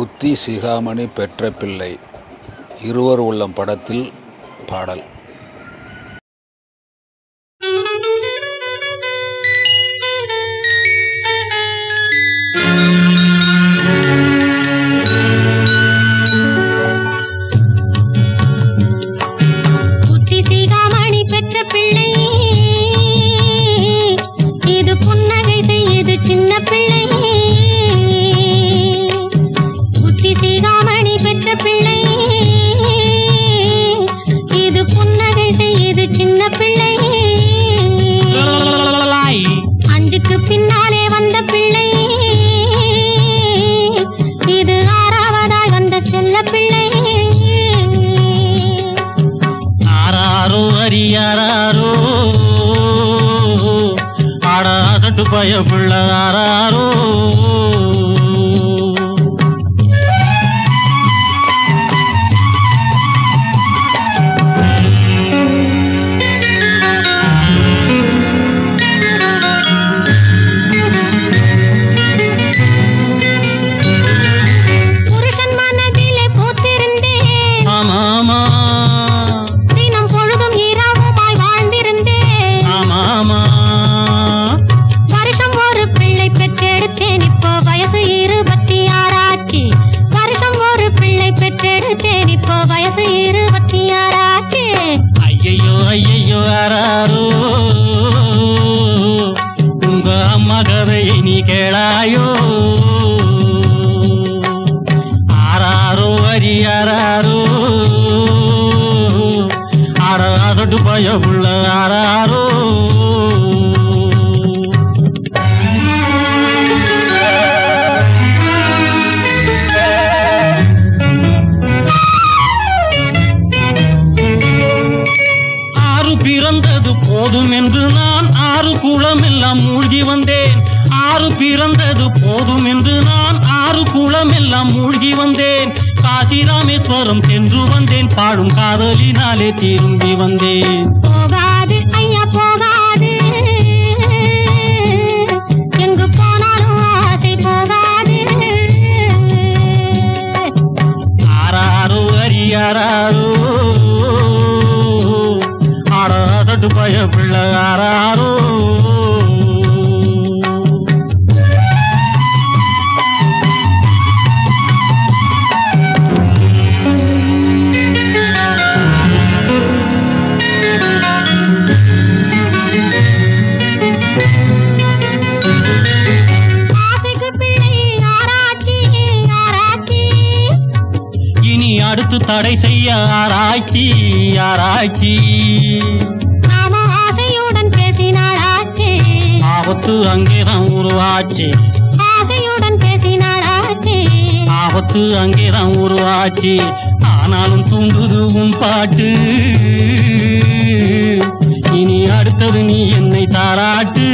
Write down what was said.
புத்தி சிகாமணி பெற்ற பிள்ளை. இருவர் உள்ளம் படத்தில் பாடல். பின்னாலே வந்த பிள்ளை. இது ஆறாவதாய் வந்த செல்ல பிள்ளை. ஆறாரோ அரியாரோ ஆடாசட்டு பய பிள்ள ஆராரோ கேளாயோ ஆராரோ அரியாரோ ஆடாசட்டு பயமுள்ள ஆராரோ பிறந்தது போதும் என்று நான் ஆறு குளம் எல்லாம் மூழ்கி வந்தேன். ஆறு பிறந்தது போதும் என்று நான் ஆறு குளம் எல்லாம் மூழ்கி வந்தேன். காசி ராமேஸ்வரம் சென்று வந்தேன். பாடும் காதலினாலே திரும்பி வந்தேன். போகாது ஐயா போகாது. எங்கு போனாலும் ஆசை போகாது. ஆறாரோ அரியாரோ பய பிள்ளை ஆறாரோ. தடை செய்ய ஆராய்ச்சி ஆராய்ச்சி. நாம ஆசையுடன் பேசினாளாச்சு ஆபத்து அங்கேதான் உருவாச்சு. ஆசையுடன் பேசினாளாச்சு ஆபத்து அங்கேதான் உருவாச்சு. ஆனாலும் உன் பாட்டு. இனி அடுத்தது நீ என்னை தாராட்டு.